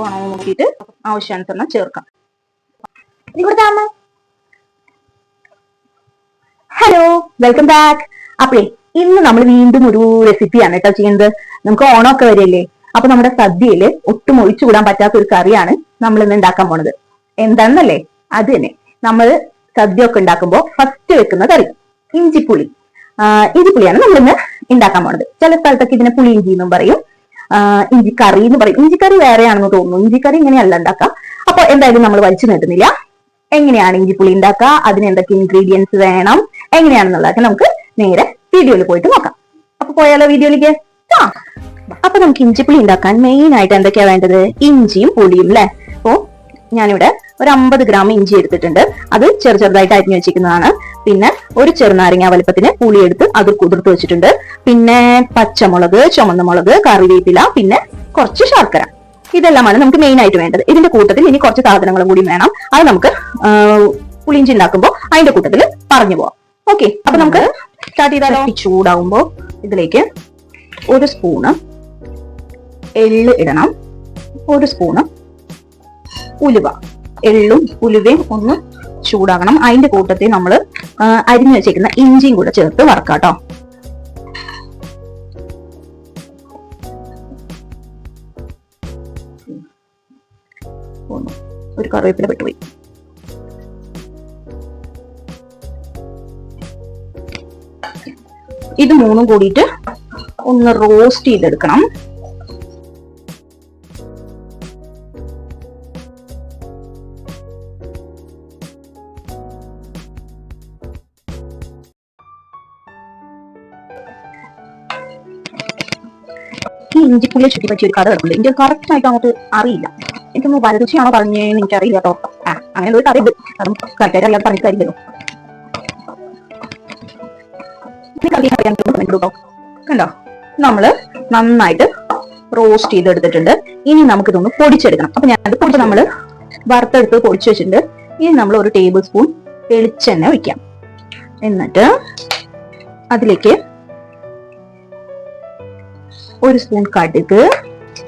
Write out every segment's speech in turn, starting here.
പാകമാണോ നോക്കിയിട്ട് ആവശ്യാനുസരണം ചേർക്കാം. ഹലോ വെൽക്കം ബാക്ക് അപ്പേ ഇന്ന് നമ്മൾ വീണ്ടും ഒരു റെസിപ്പിയാണ് കേട്ടോ ചെയ്യുന്നത്. നമുക്ക് ഓണമൊക്കെ വരില്ലേ അപ്പൊ നമ്മുടെ സദ്യയിൽ ഒട്ടും ഒഴിച്ചു കൂടാൻ പറ്റാത്ത ഒരു കറിയാണ് നമ്മൾ ഇന്ന് ഉണ്ടാക്കാൻ പോണത്. എന്താണെന്നല്ലേ? അത് തന്നെ. നമ്മൾ സദ്യ ഒക്കെ ഉണ്ടാക്കുമ്പോൾ ഫസ്റ്റ് വെക്കുന്ന കറി ഇഞ്ചിപ്പുളി. ഇഞ്ചിപ്പുളിയാണ് നമ്മൾ ഇന്ന് ഉണ്ടാക്കാൻ പോണത്. ചില സ്ഥലത്തൊക്കെ ഇതിനെ പുളി ഇഞ്ചി എന്നും പറയും. ഇഞ്ചിക്കറി എന്ന് പറയും. ഇഞ്ചിക്കറി വേറെയാണെന്ന് തോന്നുന്നു. ഇഞ്ചിക്കറി ഇങ്ങനെയല്ല ഉണ്ടാക്കാം. അപ്പൊ എന്തായാലും നമ്മൾ വലിച്ചു നീട്ടുന്നില്ല. എങ്ങനെയാണ് ഇഞ്ചിപ്പുളി ഉണ്ടാക്കുക അതിന് എന്തൊക്കെ ഇൻഗ്രീഡിയൻസ് വേണം? എങ്ങനെയാണെന്നുള്ളതൊക്കെ നമുക്ക് നേരെ വീഡിയോയിൽ പോയിട്ട് നോക്കാം. അപ്പൊ പോയാലോ വീഡിയോയിലേക്ക് ആ. അപ്പൊ നമുക്ക് ഇഞ്ചിപ്പുളി ഉണ്ടാക്കാൻ മെയിൻ ആയിട്ട് എന്തൊക്കെയാണ് വേണ്ടത്? ഇഞ്ചിയും പുളിയും അല്ലെ അപ്പോ ഞാനിവിടെ ഒരു അമ്പത് ഗ്രാം ഇഞ്ചി എടുത്തിട്ടുണ്ട്. അത് ചെറു ചെറുതായിട്ട് അരിഞ്ഞു വെച്ചിരിക്കുന്നതാണ്. പിന്നെ ഒരു ചെറുനാരങ്ങ വലുപ്പത്തിന് പുളി എടുത്ത് അത് കുതിർത്ത് വെച്ചിട്ടുണ്ട്. പിന്നെ പച്ചമുളക് ചുമന്ന മുളക് കറിവേപ്പില പിന്നെ കുറച്ച് ശർക്കര. ഇതെല്ലാമാണ് നമുക്ക് മെയിൻ ആയിട്ട് വേണ്ടത്. ഇതിന്റെ കൂട്ടത്തിൽ ഇനി കുറച്ച് സാധനങ്ങളും കൂടി വേണം. അത് നമുക്ക് പുളിഞ്ചി ഉണ്ടാക്കുമ്പോൾ അതിന്റെ കൂട്ടത്തിൽ പറഞ്ഞു പോവാം. ഓക്കെ അപ്പൊ നമുക്ക് സ്റ്റാർട്ട് ചെയ്താലോ? ചൂടാവുമ്പോൾ ഇതിലേക്ക് ഒരു സ്പൂണ് എള്ള് ഇടണം. ഒരു സ്പൂണ് ഉലുവ. എള്ളും ഉലുവയും ഒന്ന് ചൂടാകണം. അതിന്റെ കൂട്ടത്തിൽ നമ്മൾ അരിഞ്ഞു വെച്ചേക്കുന്ന ഇഞ്ചിയും കൂടെ ചേർത്ത് വറക്കാട്ടോ. ഒരു കറിവേപ്പില പെട്ടുപോയി. ഇത് മൂന്നും കൂടിയിട്ട് ഒന്ന് റോസ്റ്റ് ചെയ്തെടുക്കണം. ഈ ഇഞ്ചിപ്പുള്ളിയെ ചുറ്റിപ്പറ്റി ഒരു കഥ കിടക്കുന്നുണ്ട് എനിക്ക് കറക്റ്റ് ആയിട്ട് അങ്ങോട്ട് അറിയില്ല. എനിക്കൊന്ന് വലതുച്ചയാണോ പറഞ്ഞേന്ന് എനിക്കറിയില്ല കേട്ടോ. ആ അങ്ങനെ ഒരു കഥയുണ്ട്. അതും കറക്റ്റായിട്ട് കേട്ടോ. കണ്ടോ? നമ്മൾ നന്നായിട്ട് റോസ്റ്റ് ചെയ്തെടുത്തിട്ടുണ്ട്. ഇനി നമുക്ക് ഇതൊന്ന് പൊടിച്ചെടുക്കണം. അപ്പൊ ഞാൻ അത് പൊടിച്ച് നമ്മൾ വറുത്തെടുത്ത് പൊടിച്ചു വെച്ചിട്ടുണ്ട്. ഇനി നമ്മൾ ഒരു ടേബിൾ സ്പൂൺ വെളിച്ചെണ്ണ ഒഴിക്കാം. എന്നിട്ട് അതിലേക്ക് ഒരു സ്പൂൺ കടുക്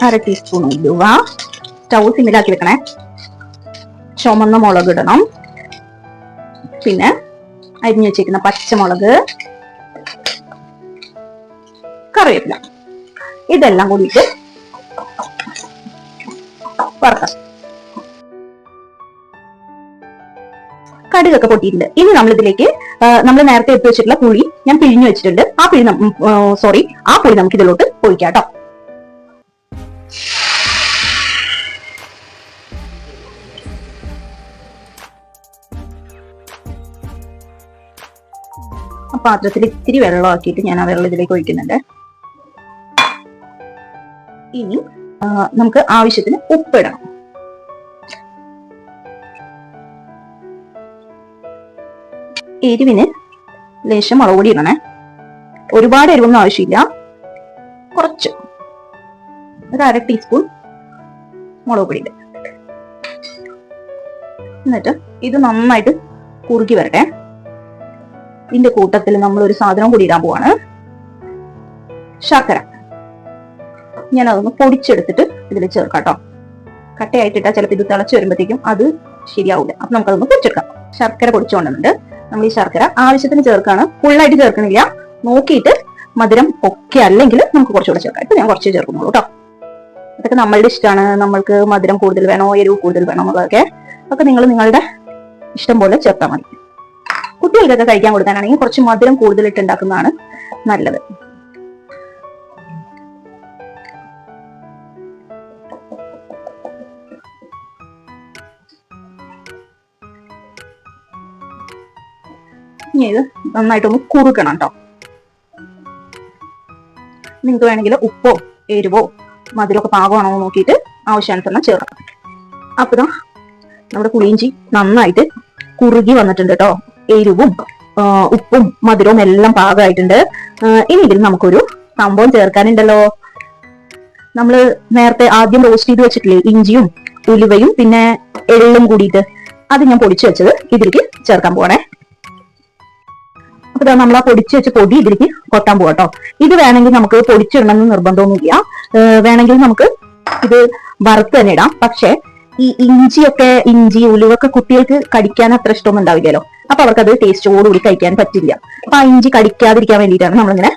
അര ടീസ്പൂൺ ഉലുവ. സ്റ്റൗ സിമ്മിലാക്കി വെക്കണേ. ചുമന്ന മുളക് ഇടണം. പിന്നെ അരിഞ്ഞു വെച്ചിരിക്കുന്ന പച്ചമുളക് കറിവേപ്പില. ഇതെല്ലാം കൂടിയിട്ട് വറക്കാം. കടുകൊക്കെ പൊട്ടിയിട്ടുണ്ട്. ഇനി നമ്മൾ ഇതിലേക്ക് നമ്മൾ നേരത്തെ എടുത്തു വെച്ചിട്ടുള്ള പുളി ഞാൻ പിഴിഞ്ഞു വെച്ചിട്ടുണ്ട്. ആ പിഴി സോറി ആ പുളി നമുക്ക് ഇതിലോട്ട് ഒഴിക്കാം കേട്ടോ പാത്രത്തിൽ ഇത്തിരി വെള്ളമാക്കിയിട്ട് ഞാൻ ആ വെള്ളം ഇതിലേക്ക് ഒഴിക്കുന്നുണ്ട്. ഇനി നമുക്ക് ആവശ്യത്തിന് ഉപ്പിടണം. എരിവിന് ലേശം മുളക് പൊടി ഇടണേ. ഒരുപാട് എരിവൊന്നും ആവശ്യമില്ല. കുറച്ച്. ഒരു അര ടീസ്പൂൺ മുളക് പൊടി എന്നിട്ട് ഇത് നന്നായിട്ട് കുറുക്കി വരട്ടെ. ഇതിന്റെ കൂട്ടത്തിൽ നമ്മൾ ഒരു സാധനം കൂടി ഇടാൻ പോവാണ്. ശർക്കര. ഞാൻ അതൊന്ന് പൊടിച്ചെടുത്തിട്ട് ഇതിൽ ചേർക്കാം കേട്ടോ കട്ടയായിട്ടിട്ടാ ചിലപ്പോൾ ഇത് തിളച്ച് വരുമ്പോഴത്തേക്കും അത് ശരിയാവില്ല അപ്പൊ നമുക്കതൊന്ന് പൊടിച്ചെടുക്കാം. ശർക്കര പൊടിച്ചുകൊണ്ടുണ്ട് നമ്മൾ ഈ ശർക്കര ആവശ്യത്തിന് ചേർക്കാണ്. ഫുള്ളായിട്ട് ചേർക്കണില്ല. നോക്കിയിട്ട് മധുരം ഒക്കെ അല്ലെങ്കിൽ നമുക്ക് കുറച്ചുകൂടെ ചേർക്കാം. ഇപ്പൊ ഞാൻ കുറച്ച് ചേർക്കുന്നുള്ളൂ കേട്ടോ അതൊക്കെ നമ്മളുടെ ഇഷ്ടമാണ് നമ്മൾക്ക് മധുരം കൂടുതൽ വേണോ എരിവ് കൂടുതൽ വേണോ എന്നുള്ളതൊക്കെ അതൊക്കെ നിങ്ങൾ നിങ്ങളുടെ ഇഷ്ടം പോലെ ചേർത്താൽ മതി. കുട്ടികൾക്കൊക്കെ കഴിക്കാൻ കൊടുക്കാനാണെങ്കിൽ കുറച്ച് മധുരം കൂടുതൽ ഇട്ട് ഉണ്ടാക്കുന്നതാണ് നല്ലത്. ഇത് നന്നായിട്ടൊന്ന് കുറുക്കണം കേട്ടോ നിങ്ങൾക്ക് വേണമെങ്കിൽ ഉപ്പോ എരിവോ മധുരമൊക്കെ പാകമാണോ നോക്കിയിട്ട് ആവശ്യാനുസരണം ചേർക്കാം. അപ്പൊ നമ്മുടെ പുളിയിഞ്ചി നന്നായിട്ട് കുറുകി വന്നിട്ടുണ്ട് കേട്ടോ എരിവും ഉപ്പും മധുരവും എല്ലാം പാകമായിട്ടുണ്ട്. ഇനി ഇതിൽ നമുക്കൊരു സംഭവം ചേർക്കാനുണ്ടല്ലോ. നമ്മൾ നേരത്തെ ആദ്യം റോസ്റ്റ് ചെയ്ത് വെച്ചിട്ടില്ലേ ഇഞ്ചിയും ഉലുവയും പിന്നെ എള്ളും കൂടിയിട്ട് അത് ഞാൻ പൊടിച്ചു വെച്ചത് ഇതിലേക്ക് ചേർക്കാൻ പോണേ അപ്പൊ നമ്മൾ ആ പൊടിച്ചു വെച്ച് പൊടി ഇതിലേക്ക് കൊട്ടാൻ പോവാട്ടോ ഇത് വേണമെങ്കിൽ നമുക്ക് പൊടിച്ചിടണമെന്ന് നിർബന്ധമൊന്നുമില്ല. വേണമെങ്കിൽ നമുക്ക് ഇത് വറുത്ത് തന്നെ ഇടാം. പക്ഷെ ഈ ഇഞ്ചിയൊക്കെ ഇഞ്ചി ഉലുവൊക്കെ കുട്ടികൾക്ക് കടിക്കാൻ അത്ര ഇഷ്ടമൊന്നും ഉണ്ടാവില്ലല്ലോ. അപ്പൊ അവർക്കത് ടേസ്റ്റോട് ടേസ്റ്റോടുകൂടി കഴിക്കാൻ പറ്റില്ല. അപ്പൊ ആ ഇഞ്ചി കടിക്കാതിരിക്കാൻ വേണ്ടിയിട്ടാണ് നമ്മളിങ്ങനെ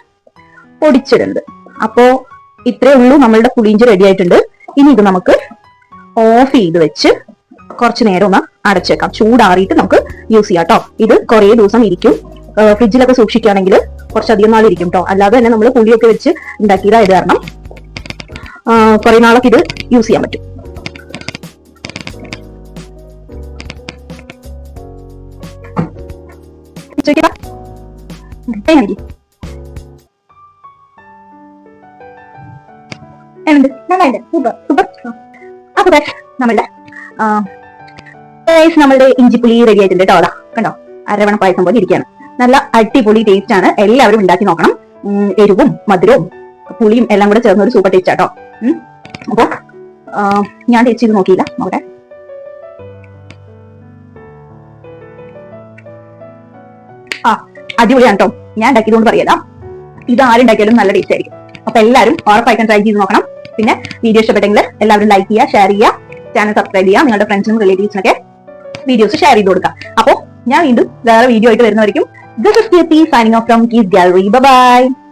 പൊടിച്ചിടുന്നത്. അപ്പോ ഇത്രേ ഉള്ളൂ. നമ്മളുടെ പുളിയിഞ്ചി റെഡി ആയിട്ടുണ്ട്. ഇനി ഇത് നമുക്ക് ഓഫ് ചെയ്ത് വെച്ച് കുറച്ച് നേരം ഒന്ന് അടച്ചേക്കാം. ചൂടാറിയിട്ട് നമുക്ക് യൂസ് ചെയ്യാം കേട്ടോ ഇത് കുറേ ദിവസം ഇരിക്കും. ഫ്രിഡ്ജിലൊക്കെ സൂക്ഷിക്കുകയാണെങ്കിൽ കുറച്ചധികം നാളിരിക്കും കേട്ടോ അല്ലാതെ തന്നെ നമ്മൾ പുളിയൊക്കെ വെച്ച് ഉണ്ടാക്കിയതായത് കാരണം. കുറെ നാളൊക്കെ ഇത് യൂസ് ചെയ്യാൻ പറ്റും. നമ്മളുടെ നമ്മളുടെ ഇഞ്ചിപ്പുളി റെഡി ആയിട്ടുണ്ട് കേട്ടോ അതാ. കണ്ടോ? അരവണ പായസം പോലെ ഇരിക്കുകയാണ്. നല്ല അടിപൊളി ടേസ്റ്റ് ആണ്. എല്ലാവരും ഉണ്ടാക്കി നോക്കണം. എരിവും മധുരവും പുളിയും എല്ലാം കൂടെ ചേർന്ന ഒരു സൂപ്പർ ടേസ്റ്റ് ആട്ടോ. ഉം. അപ്പൊ ഞാൻ ടേസ്റ്റ് ചെയ്ത് നോക്കിയില്ല. നോക്കട്ടെ. ആ അടിപൊളിയാണ് കേട്ടോ ഞാൻ ഉണ്ടാക്കിയതുകൊണ്ട് പറയല്ല. ഇത് ആരുണ്ടാക്കിയാലും നല്ല ടേസ്റ്റ് ആയിരിക്കും. അപ്പൊ എല്ലാവരും ഉറപ്പായിട്ടും ട്രൈ ചെയ്ത് നോക്കണം. പിന്നെ വീഡിയോ ഇഷ്ടപ്പെട്ടെങ്കിൽ എല്ലാവരും ലൈക്ക് ചെയ്യുക ഷെയർ ചെയ്യുക ചാനൽ സബ്സ്ക്രൈബ് ചെയ്യുക നിങ്ങളുടെ ഫ്രണ്ട്സിനും റിലേറ്റീവ്സിനൊക്കെ വീഡിയോസ് ഷെയർ ചെയ്ത് കൊടുക്കുക. അപ്പോൾ ഞാൻ വീണ്ടും വേറെ വീഡിയോ ആയിട്ട് വരുന്നവരിക്കും This is KP signing off from Yuki's Gallery. Bye-bye.